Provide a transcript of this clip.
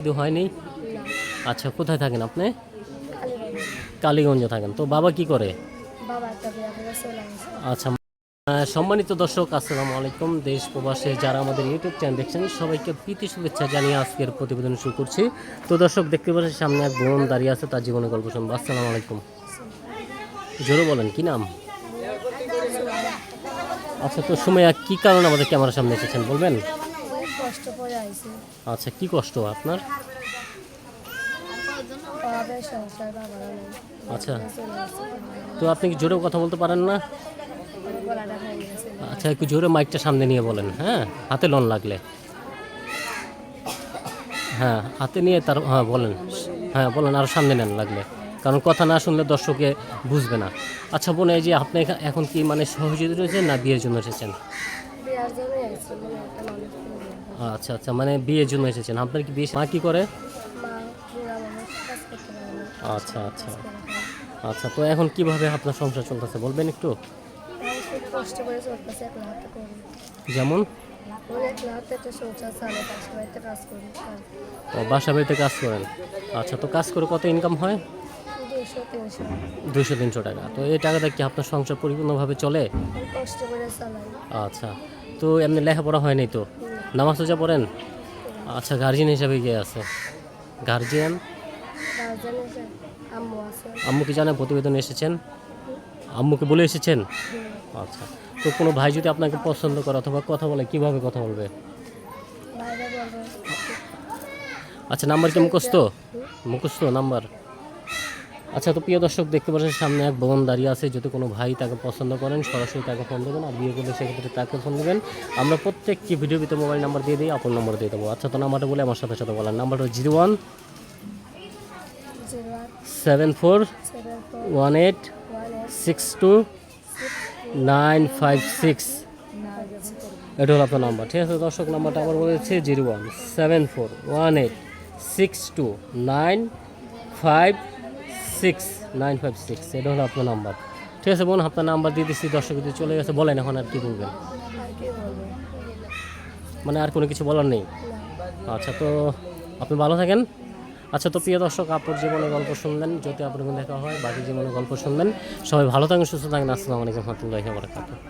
কিন্তু হয়নি? আচ্ছা কোথায় থাকেন আপনি? কালীগঞ্জে থাকেন। তো বাবা কি করে? আচ্ছা সম্মানিত দর্শক আসসালামু আলাইকুম। দেশ প্রবাসে যারা আমাদের ইউটিউব চ্যানেল দেখছেন সবাইকে প্রীতি শুভেচ্ছা জানিয়ে আজকের প্রতিবেদন শুরু করছি। তো দর্শক দেখতে পাচ্ছেন সামনে এক বোন দাঁড়িয়ে আছে তার জীবনে গল্প শুনব। আসসালামু আলাইকুম। জোরে বলেন কি নাম? আচ্ছা তো সুমাইয়া কি কারণে আমাদের ক্যামেরার সামনে এসেছেন বলবেন? কষ্ট করে আইছে। আচ্ছা কি কষ্ট আপনার? আচ্ছা। তো আপনি কি জোরে কথা বলতে পারেন না? আচ্ছা একটু জোরে মাইকটা সামনে নিয়ে বলেন হ্যাঁ? হাতে লোন লাগলে। হ্যাঁ হাতে নিয়ে তার হ্যাঁ বলেন। হ্যাঁ বলেন আরও সামনে নেন লাগলে। কারণ কথা না শুনলে দর্শকে বুঝবে না। আচ্ছা বোন এই যে আপনি এখা- এখন কি মানে সহযোগী রয়েছেন না বিয়ের জন্য এসেছেন? আচ্ছা আচ্ছা মানে বিয়ের জন্য এসেছেন। আপনার কি বিয়ে মা কি করে? আচ্ছা আচ্ছা। আচ্ছা তো এখন কীভাবে আপনার সংসার চলতেছে বলবেন একটু? যেমন? ও বাসা বাড়িতে কাজ করেন। আচ্ছা তো কাজ করে কত ইনকাম হয়? দুশো তিনশো টাকা। তো এই টাকাটা কি আপনার সংসার পরিপূর্ণভাবে চলে? আচ্ছা তো এমনি লেখাপড়া হয়নি তো? নামাজ সোজা পড়েন? আচ্ছা গার্জিয়ান হিসাবে গিয়ে আছে? গার্জিয়ান আম্মু কি জানেন প্রতিবেদনে এসেছেন? আম্মুকে বলে এসেছেন? আচ্ছা তো কোনো ভাই যদি আপনাকে পছন্দ করে অথবা কথা বলে কীভাবে কথা বলবে? বলবে। আচ্ছা নাম্বার কি মুখস্থ? মুখস্থ নাম্বার আচ্ছা তো প্রিয় দর্শক, দেখতে পাচ্ছেন সামনে এক বোন দাঁড়িয়ে আছে। যদি কোনো ভাই তাকে পছন্দ করেন, সরাসরি তাকে ফোন দেবেন আর বিয়ে করলে সেক্ষেত্রে তাকে ফোন দেবেন। আমরা প্রত্যেকটি ভিডিও ভিতরে মোবাইল নাম্বার দিয়ে দিই, আপন নম্বর দিয়ে দেবো। আচ্ছা তো নাম্বারটা বলে আমার সাথে সাথে বলেন নাম্বারটা zero one seven four one eight six two nine five six. এটা হলো আপনার নাম্বার। ঠিক আছে, দর্শক, নাম্বারটা আবার বলেছে zero one seven four one eight six two nine five six nine five six, এটা হলো আপনার নাম্বার। ঠিক আছে বোন, আপনার নাম্বার দিয়ে দিচ্ছি দর্শক যদি চলে গেছে, বলেন এখন আর কি বলবেন। মানে আর কোনো কিছু বলার নেই? আচ্ছা তো আপনি ভালো থাকেন। আচ্ছা তো প্রিয় দর্শক আপনার জীবনে গল্প শুনলেন, যদি আপনার দেখা হয়, বাকি জীবনে গল্প শুনবেন সবাই ভালো থাকেন, সুস্থ থাকেন, আসসালামু আলাইকুম রহমতুল্লাহ ওয়া বারাকাতুহু।